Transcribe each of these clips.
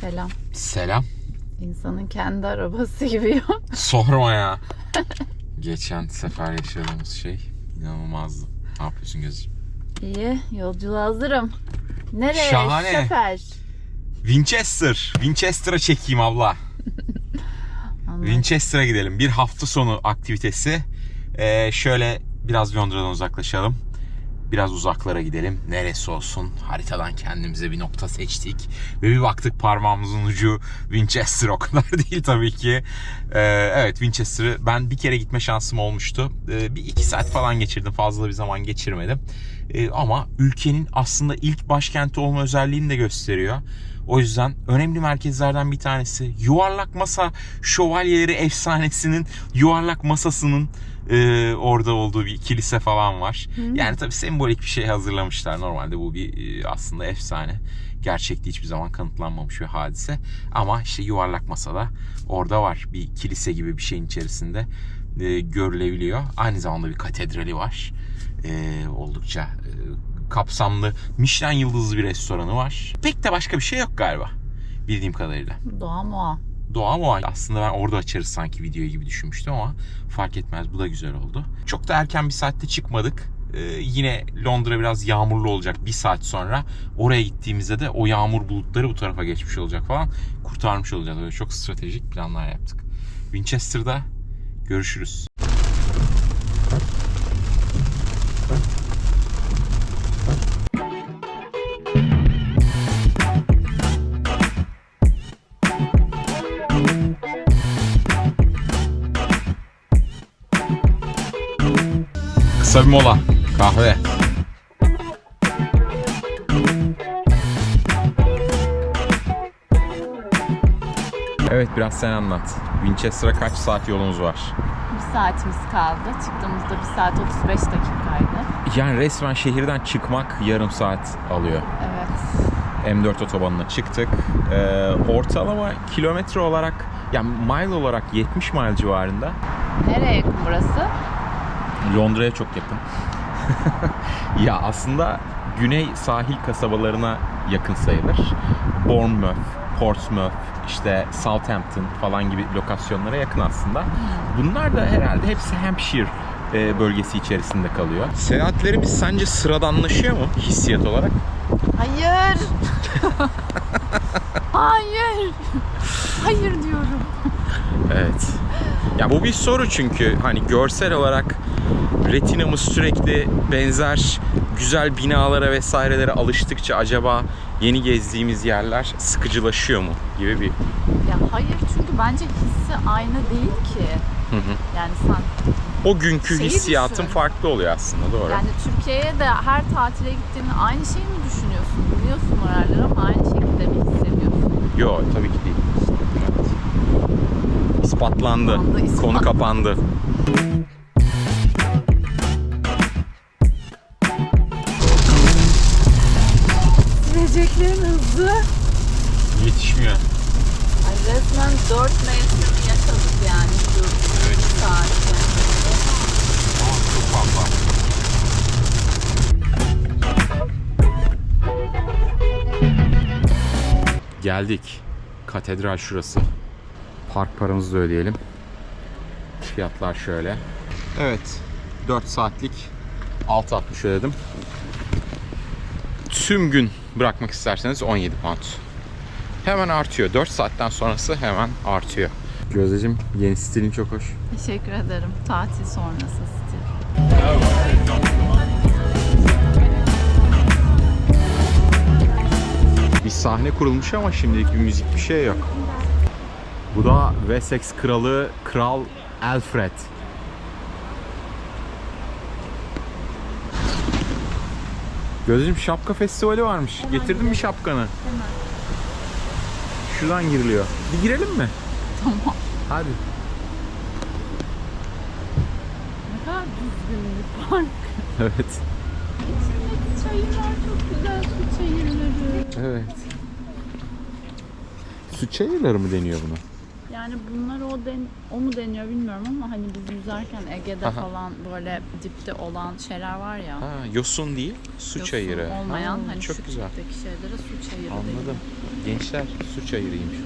Selam. Selam. İnsanın kendi arabası gibi ya. Sorma ya. Geçen sefer yaşadığımız şey inanılmazdı. Ne yapıyorsun gözüm? İyi, yolculuğa hazırım. Nereye? Şahane. Şoför. Winchester. Winchester'a çekeyim abla. Winchester'a gidelim. Bir hafta sonu aktivitesi. Ee, şöyle biraz Londra'dan uzaklaşalım. Biraz uzaklara gidelim. Neresi olsun? Haritadan kendimize bir nokta seçtik. Ve bir baktık parmağımızın ucu Winchester o kadar değil tabii ki. Ee, evet Winchester'ı ben bir kere gitme şansım olmuştu. Ee, bir iki saat falan geçirdim. Fazla bir zaman geçirmedim. Ee, ama ülkenin aslında ilk başkenti olma özelliğini de gösteriyor. O yüzden önemli merkezlerden bir tanesi. Yuvarlak masa şövalyeleri efsanesinin yuvarlak masasının e, orada olduğu bir kilise falan var. Yani tabii sembolik bir şey hazırlamışlar. Normalde bu bir e, aslında efsane. Gerçekte hiçbir zaman kanıtlanmamış bir hadise. Ama işte yuvarlak masada orada var. Bir kilise gibi bir şeyin içerisinde e, görülebiliyor. Aynı zamanda bir katedrali var. E, oldukça e, kapsamlı Michelin yıldızlı bir restoranı var. Pek de başka bir şey yok galiba. Bildiğim kadarıyla. Doğa Moğa. Doğa mı var? Aslında ben orada açarız sanki videoyu gibi düşünmüştüm ama fark etmez. Bu da güzel oldu. Çok da erken bir saatte çıkmadık. Ee, yine Londra biraz yağmurlu olacak bir saat sonra. Oraya gittiğimizde de o yağmur bulutları bu tarafa geçmiş olacak falan. Kurtarmış olacağız. Böyle çok stratejik planlar yaptık. Winchester'da görüşürüz. Kısa bir mola. Kahve. Evet biraz sen anlat. Winchester'a kaç saat yolumuz var? Bir saatimiz kaldı. Çıktığımızda bir saat 35 dakikaydı. Yani resmen şehirden çıkmak yarım saat alıyor. Evet. M4 otobanına çıktık. Ee, ortalama kilometre olarak yani mile olarak 70 mile civarında. Nereye yakın burası? Londra'ya çok yakın. ya aslında güney sahil kasabalarına yakın sayılır. Bournemouth, Portsmouth, işte Southampton falan gibi lokasyonlara yakın aslında. Bunlar da herhalde hepsi Hampshire e, bölgesi içerisinde kalıyor. Seyahatlerimiz sence sıradanlaşıyor mu hissiyat olarak? Hayır. Hayır. Hayır diyorum. Evet. Ya bu bir soru çünkü hani görsel olarak retinamız sürekli benzer güzel binalara vesairelere alıştıkça acaba yeni gezdiğimiz yerler sıkıcılaşıyor mu gibi bir Ya hayır çünkü bence hissi aynı değil ki. Yani sen o günkü Şeyi hissiyatın düşün. farklı oluyor aslında doğru. yani Türkiye'ye de her tatile gittiğinde aynı şeyi mi düşünüyorsun? Biliyorsun oraları ama aynı şekilde mi hissediyorsun? Yok tabii ki değil. İspatlandı. Kapandı, ispat- Konu kapandı. Süreceklerin hızı. Yetişmiyor. Ay resmen dört mevsimi yaşadık yani Evet. saatte. Çok fazla. Geldik. Katedral şurası. Park paramızı da ödeyelim. Fiyatlar şöyle. Evet. 4 saatlik 6.60 ödedim. Tüm gün bırakmak isterseniz 17 pound. Hemen artıyor. 4 saatten sonrası hemen artıyor. Gözdeciğim yeni stilin çok hoş. Teşekkür ederim. Tatil sonrası stil. Bir sahne kurulmuş ama şimdilik bir müzik bir şey yok. Bu da Wessex kralı Kral Alfred. Gözüm şapka festivali varmış. Getirdin mi şapkanı? Şuradan giriliyor. Bir girelim mi? Tamam. Hadi. Ne kadar düzgün bir park. Evet. İçindeki çayırlar çok güzel su çayırları. Evet. Su çayırları mı deniyor buna? Yani bunlar o den o mu deniyor bilmiyorum ama hani biz yüzerken Ege'de Aha. falan böyle dipte olan şeyler var ya. Ha, yosun değil, su yosun çayırı. olmayan Ha, hani çok şu güzel. tipteki şeylere su çayırı Anladım. deniyor. Gençler su çayırıymış.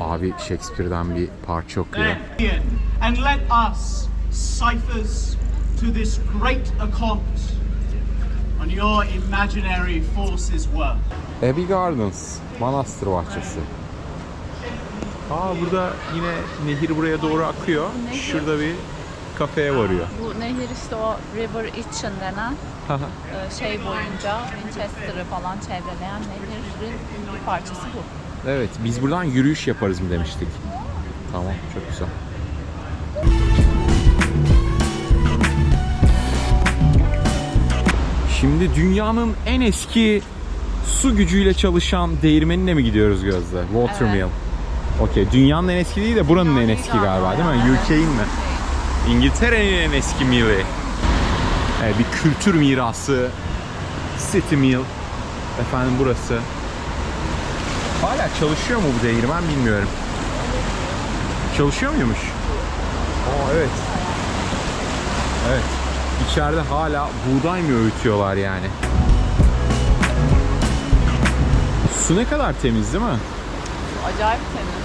Abi Shakespeare'den bir parça okuyor. And let us, ciphers, to this great accompt on your imaginary forces work. Abbey Gardens, Manastır Bahçesi. Aa burada yine nehir buraya doğru akıyor. Nehir. Şurada bir kafeye varıyor. Bu nehir işte o River Itchen denen e, şey boyunca Winchester'ı falan çevreleyen nehirin bir parçası bu. evet, biz buradan yürüyüş yaparız mı demiştik. Tamam, çok güzel. Şimdi dünyanın en eski su gücüyle çalışan değirmenine mi gidiyoruz Gözde? Watermill. Evet. Okey, dünyanın en eski değil de buranın en eski galiba değil mi? UK'in mi? İngiltere'nin en eski milli. Evet, bir kültür mirası. City Mill. Efendim burası. Hala çalışıyor mu bu değirmen bilmiyorum. Çalışıyor muymuş? Aa evet. Evet. İçeride hala buğday mı öğütüyorlar yani? Su ne kadar temiz değil mi? Acayip temiz.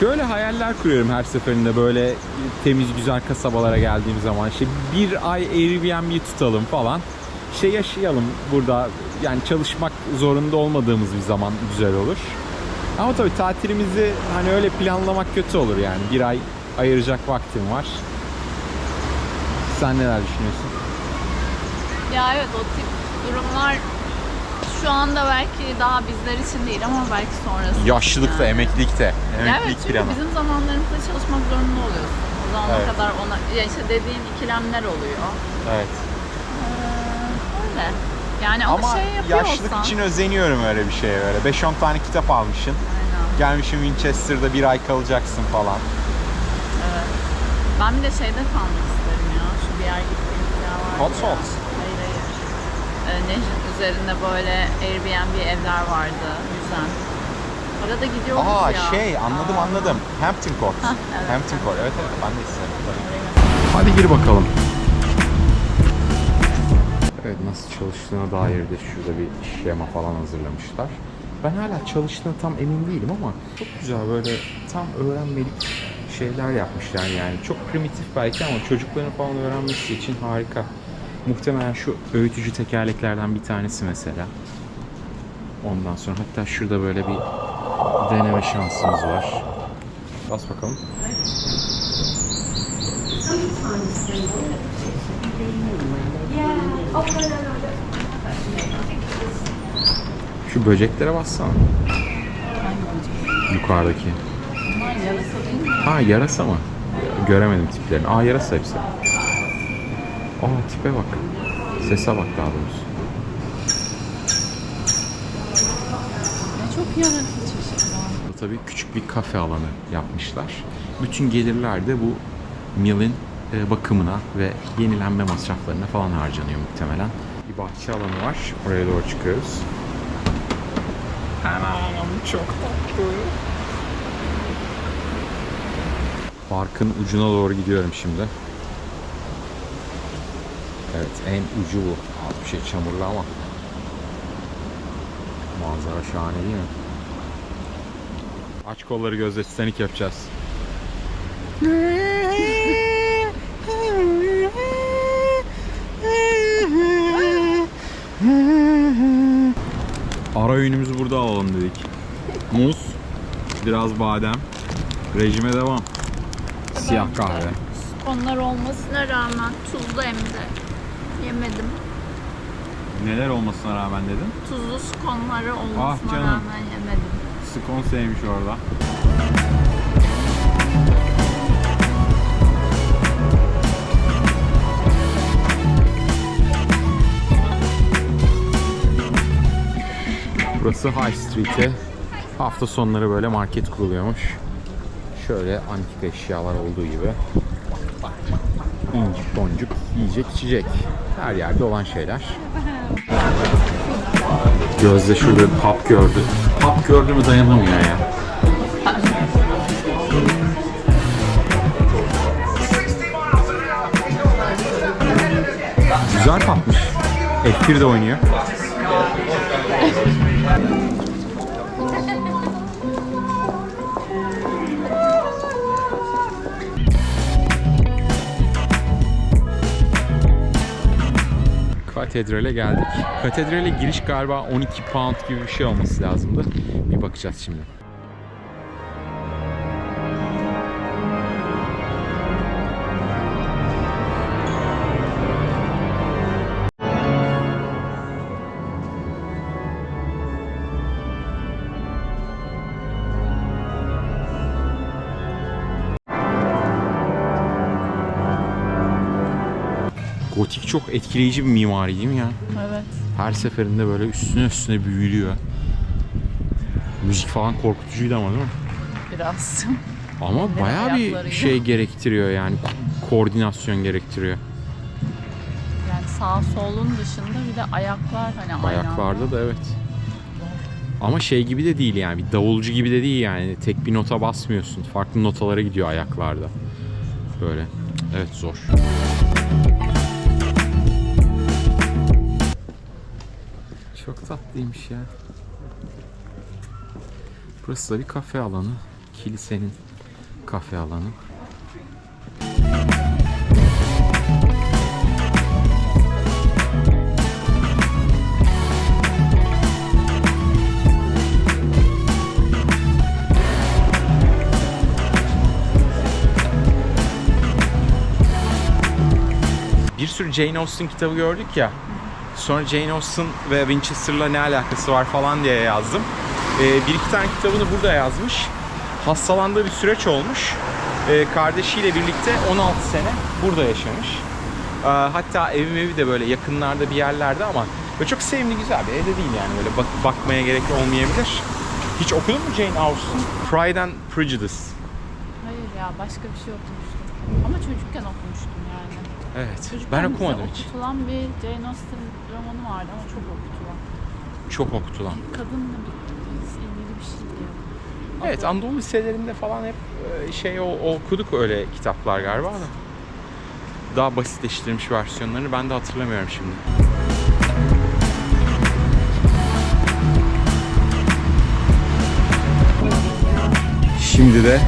Şöyle hayaller kuruyorum her seferinde böyle temiz güzel kasabalara geldiğim zaman. İşte bir ay Airbnb tutalım falan. İşte yaşayalım burada. Yani çalışmak zorunda olmadığımız bir zaman güzel olur. Ama tabii tatilimizi hani öyle planlamak kötü olur yani. Bir ay ayıracak vaktim var. Sen neler düşünüyorsun? Ya evet o tip durumlar şu anda belki daha bizler için değil ama belki sonrası. Yaşlılıkta, yani. emeklilikte. Emeklilik evet çünkü planı. bizim zamanlarımızda çalışmak zorunda oluyorsun. O zamana Evet. kadar ona ya işte dediğin ikilemler oluyor. Evet. Ee, öyle. Yani ama, Ama şey yapıyorsan. yaşlılık için özeniyorum öyle bir şeye böyle. 5-10 tane kitap almışsın. Aynen. Gelmişim Winchester'da bir ay kalacaksın falan. Evet. Ben bir de şeyde kalmak isterim ya. Şu bir yer yer var. Hot. Hayır hayır. Ee, nehrin üzerinde böyle Airbnb evler vardı. Yüzen. Arada gidiyoruz Aa ya. şey anladım Aa. anladım. Hampton Court. Hah, evet. Hampton Court. Evet evet ben de isterim. Hadi gir bakalım. Evet nasıl çalıştığına dair de şurada bir şema falan hazırlamışlar. Ben hala çalıştığına tam emin değilim ama çok güzel böyle tam öğrenmelik şeyler yapmışlar yani. Çok primitif belki ama çocukların falan öğrenmesi için harika. Muhtemelen şu öğütücü tekerleklerden bir tanesi mesela. Ondan sonra hatta şurada böyle bir deneme şansımız var. Bas bakalım. Şu böceklere bassana. Yukarıdaki. Yarısı değil mi? Ha yarasa mı? Göremedim tiplerini. Aa yarasa hepsi. Aa tipe bak. Sese bak daha doğrusu. Ne çok yaratıcı çeşit var. Burada tabii küçük bir kafe alanı yapmışlar. Bütün gelirler de bu millin e, bakımına ve yenilenme masraflarına falan harcanıyor muhtemelen. Bir bahçe alanı var. Oraya doğru çıkıyoruz. Anam çok tatlı. Parkın ucuna doğru gidiyorum şimdi. Evet en ucu bu. Az bir şey çamurlu ama. Manzara şahane değil mi? Aç kolları gözle Titanic yapacağız. Ara öğünümüzü burada alalım dedik. Muz, biraz badem, rejime devam. Siyah kahve. Onlar olmasına rağmen tuzlu hem de yemedim. Neler olmasına rağmen dedim. Tuzlu skonları olmasına Ah canım. rağmen yemedim. Scone sevmiş orada. Burası High Street'e hafta sonları böyle market kuruluyormuş. Şöyle antika eşyalar olduğu gibi. İncik boncuk, yiyecek içecek. Her yerde olan şeyler. Gözde şurada bir pub gördü. Pub gördü mü dayanamıyor ya. Güzel kapmış. F1 de oynuyor. Katedrale geldik. Katedrale giriş galiba 12 pound gibi bir şey olması lazımdı. Bir bakacağız şimdi. Gotik çok etkileyici bir mimari değil mi ya? Evet. Her seferinde böyle üstüne üstüne büyülüyor. Müzik falan korkutucuydu ama değil mi? Biraz. Ama Ve bayağı bir şey gerektiriyor yani ko- koordinasyon gerektiriyor. Yani sağ solun dışında bir de ayaklar hani aynı Ayaklarda anda. da evet. Ama şey gibi de değil yani bir davulcu gibi de değil yani tek bir nota basmıyorsun. Farklı notalara gidiyor ayaklarda. Böyle. Evet zor. Çok tatlıymış ya. Burası da bir kafe alanı. Kilisenin kafe alanı. Bir sürü Jane Austen kitabı gördük ya. Sonra Jane Austen ve Winchester'la ne alakası var falan diye yazdım. Ee, bir iki tane kitabını burada yazmış. Hastalandığı bir süreç olmuş. Ee, kardeşiyle birlikte 16 sene burada yaşamış. Ee, hatta evi mevi de böyle yakınlarda bir yerlerde ama böyle çok sevimli güzel bir evde değil yani böyle bak- bakmaya gerek olmayabilir. Hiç okudun mu Jane Austen? Pride and Prejudice. Hayır ya başka bir şey okumuştum. Ama çocukken okumuştum. Evet. Çocukken Ben okumadım hiç. Okutulan bir Jane Austen romanı vardı ama çok okutulan. Çok okutulan. Kadınla bir ilgili bir şey diyor. Evet Anadolu liselerinde falan hep e, şey o- okuduk öyle kitaplar galiba da. Daha basitleştirilmiş versiyonlarını ben de hatırlamıyorum şimdi. Şimdi de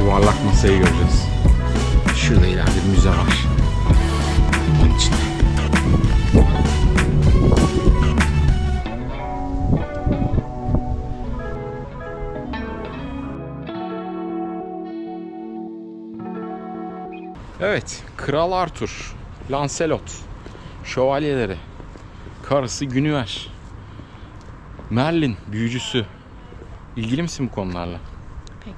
yuvarlak masayı göreceğiz. Şurada ileride bir müze var. İçinde. Evet, Kral Arthur, Lancelot, şövalyeleri, karısı Günüver, Merlin, büyücüsü. İlgili misin bu konularla? Pek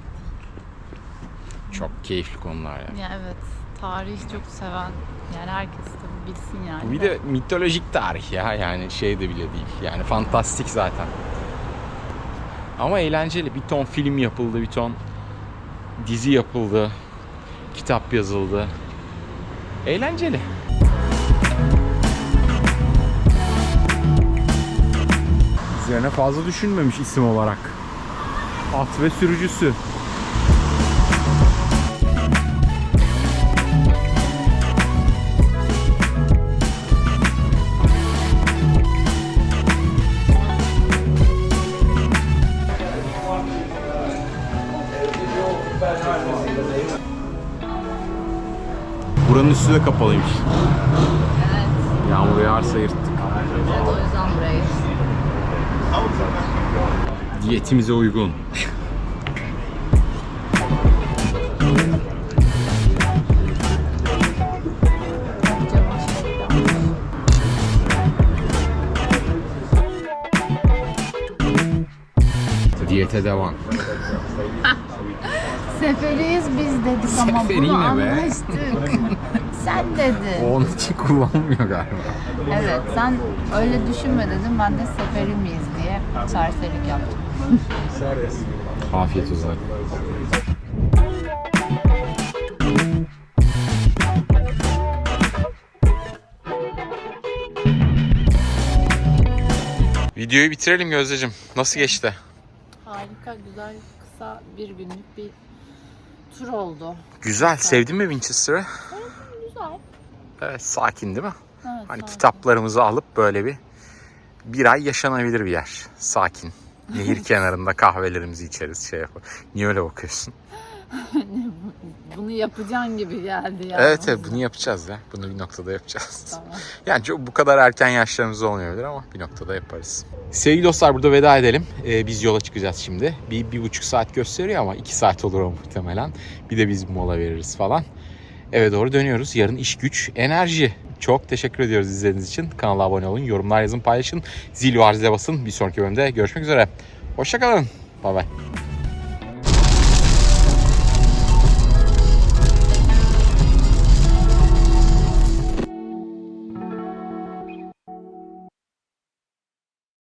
Çok keyifli konular ya. Ya evet. Tarih çok seven yani herkes bilsin yani. Bir de mitolojik tarih ya yani şey de bile değil. Yani fantastik zaten. Ama eğlenceli. Bir ton film yapıldı, bir ton dizi yapıldı, kitap yazıldı. Eğlenceli. Üzerine fazla düşünmemiş isim olarak. At ve sürücüsü. Buranın üstü de kapalıymış. Evet. Yağmur yağarsa yırttık. Evet o yüzden burayı. Diyetimize uygun. Diyete devam. Seferiyiz biz dedik ama Seferi bunu ne be? anlaştık. sen dedin. Onun için kullanmıyor galiba. Evet sen öyle düşünme dedim ben de seferi miyiz diye serselik yaptım. Afiyet olsun. Videoyu bitirelim Gözdeciğim. Nasıl geçti? Harika güzel kısa bir günlük bir tur oldu. Güzel. Sevdin mi Winchester'ı? Güzel. Evet, sakin değil mi? Evet, Hani sakin. kitaplarımızı alıp böyle bir bir ay yaşanabilir bir yer. Sakin. Nehir kenarında kahvelerimizi içeriz şey yapalım. Niye öyle bakıyorsun? Bunu yapacağın gibi geldi ya. Evet evet bunu yapacağız ya. Bunu bir noktada yapacağız. Tamam. Yani çok, bu kadar erken yaşlarımızda olmayabilir ama bir noktada yaparız. Sevgili dostlar burada veda edelim. Ee, biz yola çıkacağız şimdi. Bir, bir buçuk saat gösteriyor ama iki saat olur o muhtemelen. Bir de biz mola veririz falan. Eve doğru dönüyoruz. Yarın iş güç, enerji. Çok teşekkür ediyoruz izlediğiniz için. Kanala abone olun, yorumlar yazın, paylaşın. Zil var zile basın. Bir sonraki bölümde görüşmek üzere. Hoşçakalın. Bay bay.